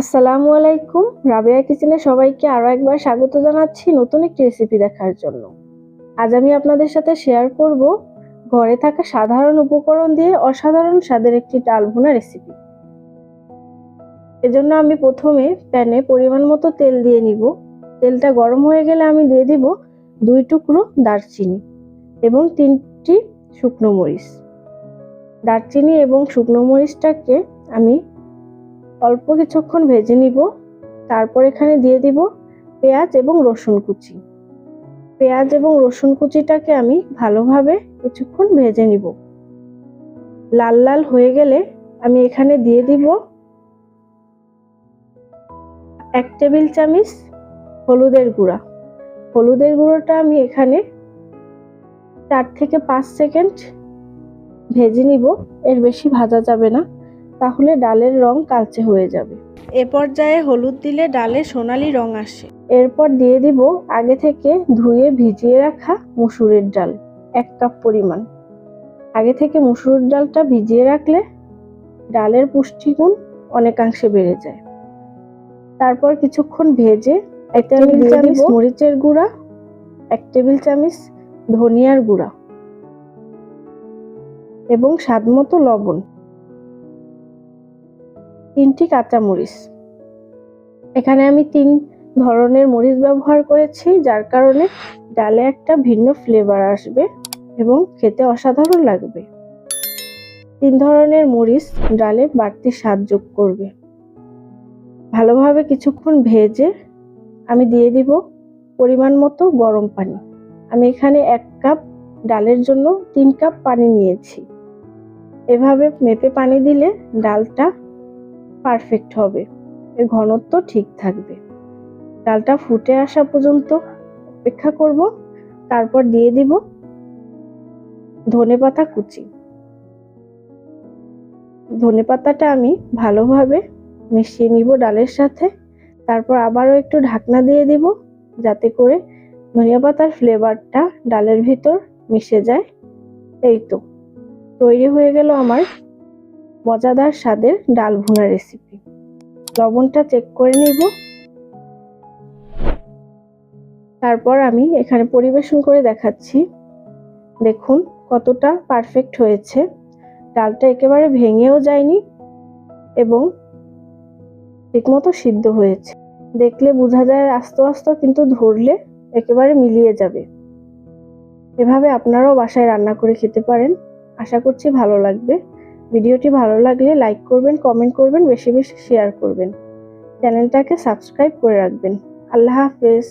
আসসালামু আলাইকুম। রাবেয়া কিচেনে সবাইকে আরও একবার স্বাগত জানাচ্ছি নতুন একটি রেসিপি দেখার জন্য। আজ আমি আপনাদের সাথে শেয়ার করব ঘরে থাকা সাধারণ উপকরণ দিয়ে অসাধারণ স্বাদের একটি ডাল ভুনা রেসিপি এজন্য আমি প্রথমে প্যানে পরিমাণ মতো তেল দিয়ে নিব। তেলটা গরম হয়ে গেলে আমি দিয়ে দিব দুই টুকরো দারচিনি এবং তিনটি শুকনো মরিচ। দারচিনি এবং শুকনো মরিচটাকে আমি অল্প কিছুক্ষণ ভেজে নিব। তারপর এখানে দিয়ে দিব পেঁয়াজ এবং রসুন কুচি। পেঁয়াজ এবং রসুন কুচিটাকে আমি ভালোভাবে কিছুক্ষণ ভেজে নিব। লাল লাল হয়ে গেলে আমি এখানে দিয়ে দিব এক টেবিল চামচ হলুদের গুঁড়া। হলুদের গুঁড়োটা আমি এখানে চার থেকে পাঁচ সেকেন্ড ভেজে নিব, এর বেশি ভাজা যাবে না। তাহলে ডালের রং কালচে হয়ে যাবে। এ পর্যায়ে হলুদ দিলে ডালে সোনালি রং আসে। এরপর দিয়ে দিব আগে থেকে ধুয়ে ভিজিয়ে রাখা মুসুরের ডাল এক কাপ পরিমাণ। আগে থেকে মুসুরের ডালটা ভিজিয়ে রাখলে ডালের পুষ্টিগুণ অনেকাংশে বেড়ে যায়। তারপর কিছুক্ষণ ভেজে এক টেবিল চামচ মরিচের গুঁড়া এক টেবিল চামচ ধনিয়ার গুঁড়া এবং স্বাদমতো লবণ। তিনটি কাঁচামরিচ এখানে আমি তিন ধরনের মরিচ ব্যবহার করেছি, যার কারণে ডালে একটা ভিন্ন ফ্লেভার আসবে এবং খেতে অসাধারণ লাগবে। তিন ধরনের মরিচ ডালে বাড়তি স্বাদ যোগ করবে। ভালোভাবে কিছুক্ষণ ভেজে আমি দিয়ে দিব পরিমাণ মতো গরম পানি। আমি এখানে এক কাপ ডালের জন্য তিন কাপ পানি নিয়েছি। এভাবে মেপে পানি দিলে ডালটা পারফেক্ট হবে। এর ঘনত্ব ঠিক থাকবে। ডালটা ফুটে আসা পর্যন্ত অপেক্ষা করব, তারপর দিয়ে দিব ধনে পাতা কুচি। ধনে পাতাটা আমি ভালোভাবে মিশিয়ে নিব ডালের সাথে, তারপর আবারও একটু ঢাকনা দিয়ে দিব, যাতে করে ধনিয়া পাতার ফ্লেভারটা ডালের ভিতর মিশে যায়। এই তো, তৈরি হয়ে গেল আমার মজাদার স্বাদের ডাল ভুনা রেসিপি লবণটা চেক করে নিব। তারপর আমি এখানে পরিবেশন করে দেখাচ্ছি। দেখুন কতটা পারফেক্ট হয়েছে। ডালটা একেবারে ভেঙেও যায়নি এবং ঠিকমতো সিদ্ধ হয়েছে। দেখলে বোঝা যায় আস্তে আস্তে কিন্তু ধরলে একেবারে মিলিয়ে যাবে। এভাবে আপনারাও বাসায় রান্না করে খেতে পারেন। আশা করছি ভালো লাগবে। ভিডিওটি ভালো লাগলে লাইক করবেন কমেন্ট করবেন, বেশি বেশি শেয়ার করবেন। চ্যানেলটাকে সাবস্ক্রাইব করে রাখবেন। আল্লাহ হাফেজ।